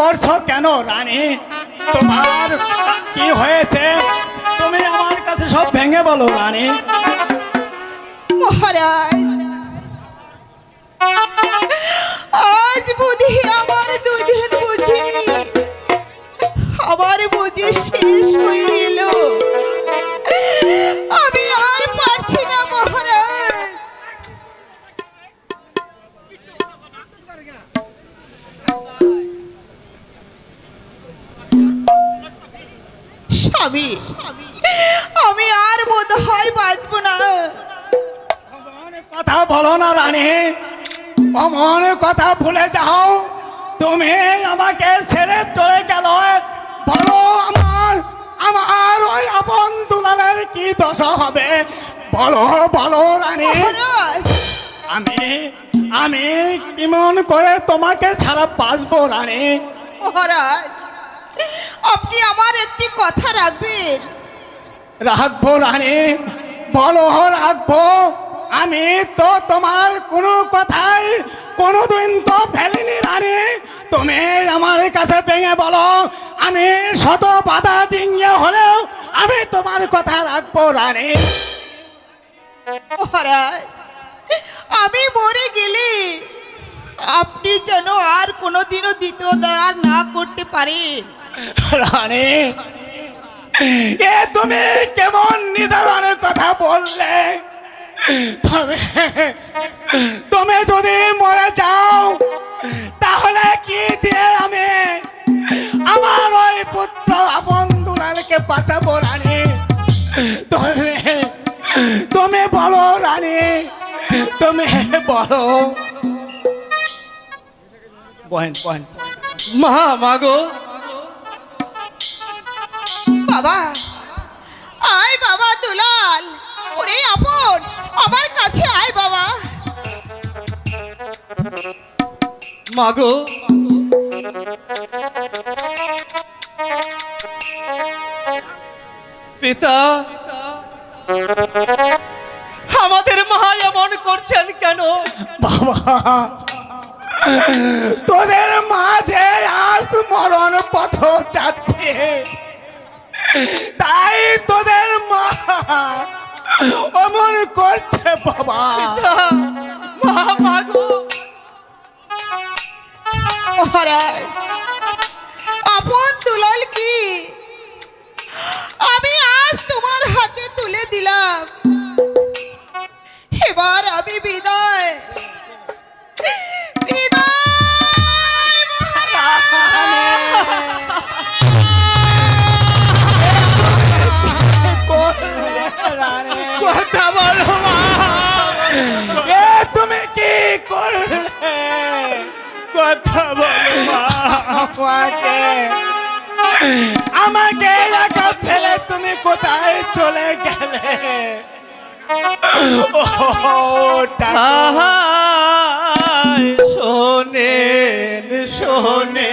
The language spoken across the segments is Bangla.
করছ কেন রানী? তোমার কি হয়েছে? তুমি আমার কাছে সব ভেঙে বলো রানী। মহারাজ, আজ বুঝি আমার দুদিন বুঝি আমার বুঝি শেষ এলো। স্বামী। আমি আর বোধ হয় বাঁচবো না। কথা বলো না রানী। অমন কথা ভুলে যাও। তুমি আমাকে ছেড়ে চলে গেল। বলো আমার আমার ওই আপন দুলালের কি দশা হবে? বলো বলো রানী। আমি আমি কেমন করে তোমাকে ছাড়া বাঁচবো রানী? মহারাজ আপনি আমার কথা রাখবেন। রাখব রানী বলো রাখব। আমি তো তোমার কোনো কথাই কোনোদিন তো ফেলিনি রানী। তুমি আমার কাছে ভেঙে বলো আমি শত বাধা ডিঙ্গে হলেও আমি তোমার কথা রাখব রানী। মহারাজ আমি মরে গেলে আপনি যেন আর কোনোদিনও দ্বিতীয় দয়া না করতে পারেন। রানী, এ তুমি কেমন নিদারণের কথা বললে? তবে, তুমি যদি মরে যাও, তাহলে কি দিয়ে আমি আমার ওই পুত্র দুলালকে বাঁচাবো রানী? তুমি তুমি বলো রানী, তুমি বলো। বহেন বহেন। মা মাগো বাবা। আয় বাবা দুলাল ওরে আপন আমার কাছে আয় বাবা। মাগো পিতা আমাদের মা এমন করছেন কেন? বাবা তোদের মাঝে আজ মরণ পথ যাচ্ছে। তাই তোদের মা অমন করছে বাবা। মা মাগো মহারাজ কথা বলো মা। এ তুমি কি করলে? কথা বলো মা। আমাকে। আমাকে একা ফেলে তুমি কোথায় চলে গেলে? ও শোনেন শোনেন।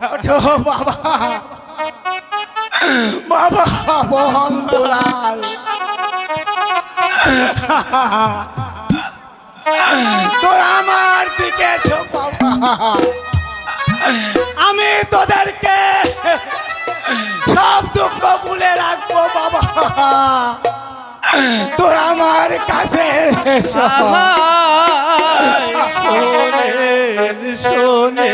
বাবা। বাবা, বন্ধুলাল। তোর আমার দিকে আমি তোদেরকে সব দুঃখ ভুলে রাখব, বাবা। তোর আমার কাছে শোনেন শোনে।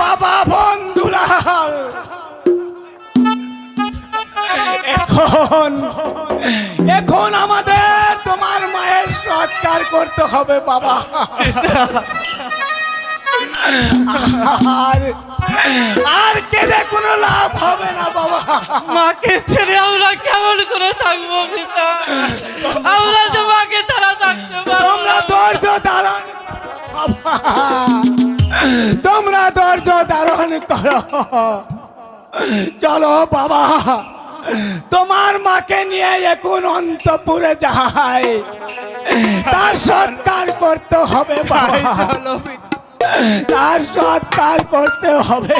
বাবা বন্ধুলাল এখন এখন আমাদের তোমার মায়ের সৎকার করতে হবে বাবা। আর আর কেঁদে কোনো লাভ হবে না বাবা। মাকে ছেড়ে আমরা কেমন করে থাকব পিতা? আমরা তো মাকে ছাড়া থাকতে পারব তোমরা ধৈর্য ধারণ বাবা, তোমরা ধৈর্য ধারণ করো। চলো বাবা তোমার মাকে নিয়ে এখন অন্তপুরে যাই। তার সৎকার করতে হবে বাবা। তার সৎকার করতে হবে।